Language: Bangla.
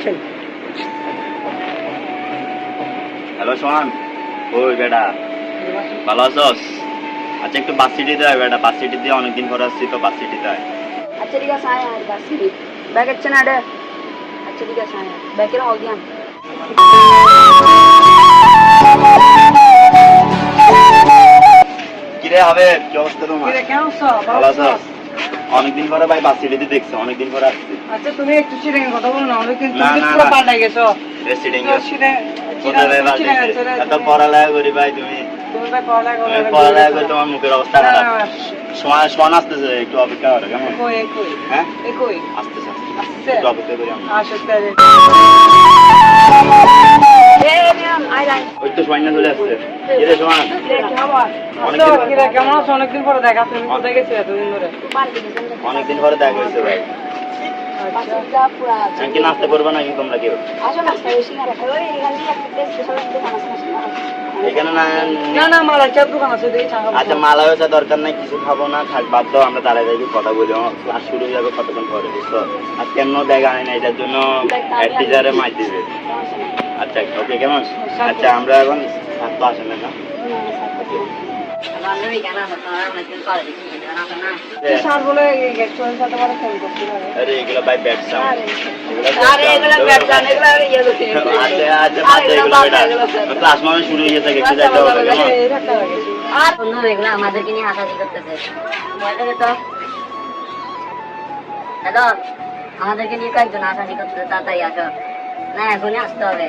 অ্যাকশন হ্যালো সোহান। ওই বেটা ভালো আছস? আচ্ছা একটু বাস সিটি দেয় বেটা বাস সিটি দিয়ে অনেকদিন পরে আসছি তো বাস সিটি দেয়। আচ্ছা ঠিক আছে আয় বাস সিটি। ব্যাগ হচ্ছে না রে? আচ্ছা ঠিক আছে আয় হল কিরে হবে কি অবস্থা তোমার? আছো? ভালো আছস? অনেকদিন পরে ভাই বাস সিটিতে দেখছ অনেকদিন পরে আসছি। আচ্ছা তুমি একটু চিড়ে কথা বলো না আমরা কিন্তু পুরো। পাল্টে গেছো। রে, এত পড়ালেখা করি ভাই তুমি। পড়ালেখা করো তোমার মুখের অবস্থা খারাপ। সময় সময় আসতেছে একটু অপেক্ষা করো কেমন? হ্যাঁ? আসতেছে আসতেছে। একটু অপেক্ষা করি আমরা আসো, তাহলে। এ ম্যাম আয় আয় ওই তো সোয়াইনা চলে আসছে কিরে সোয়ান রে কি খবর অনেকদিন আসো, কিরে, কেমন আছো? অনেকদিন পরে দেখা তুমি কোথায় গেছিলে এতদিন ধরে? বাড়ি থেকে যান অনেকদিন পরে দেখা হয়েছে ভাই। আচ্ছা। যা পুরা কি নাস্তা করব নাকি তোমরা কেউ? না। এখান না না না মালা চার দোকান আছে আচ্ছা মালা হয়েছে দরকার নাই কিছু খাব না থাক বাদ দাও আমরা দাঁড়ায় কথা বলি আমার ক্লাস শুরু হয়ে যাবে কতক্ষণ পরে বুঝছ? আর কেন ব্যাগ আনে না এটার জন্য হেড টিচারে মাই দিবে। আচ্ছা ওকে কেমন? আচ্ছা আমরা এখন আসেন আরে করতে বন্ধু এগুলো আমাদেরকে নিয়ে হাসাহাসি করতেছে তো হ্যালো আমাদেরকে নিয়ে কয়েকজন হাসাহাসি করতেছে তাড়াতাড়ি আসো। না, এখনই আসতে হবে।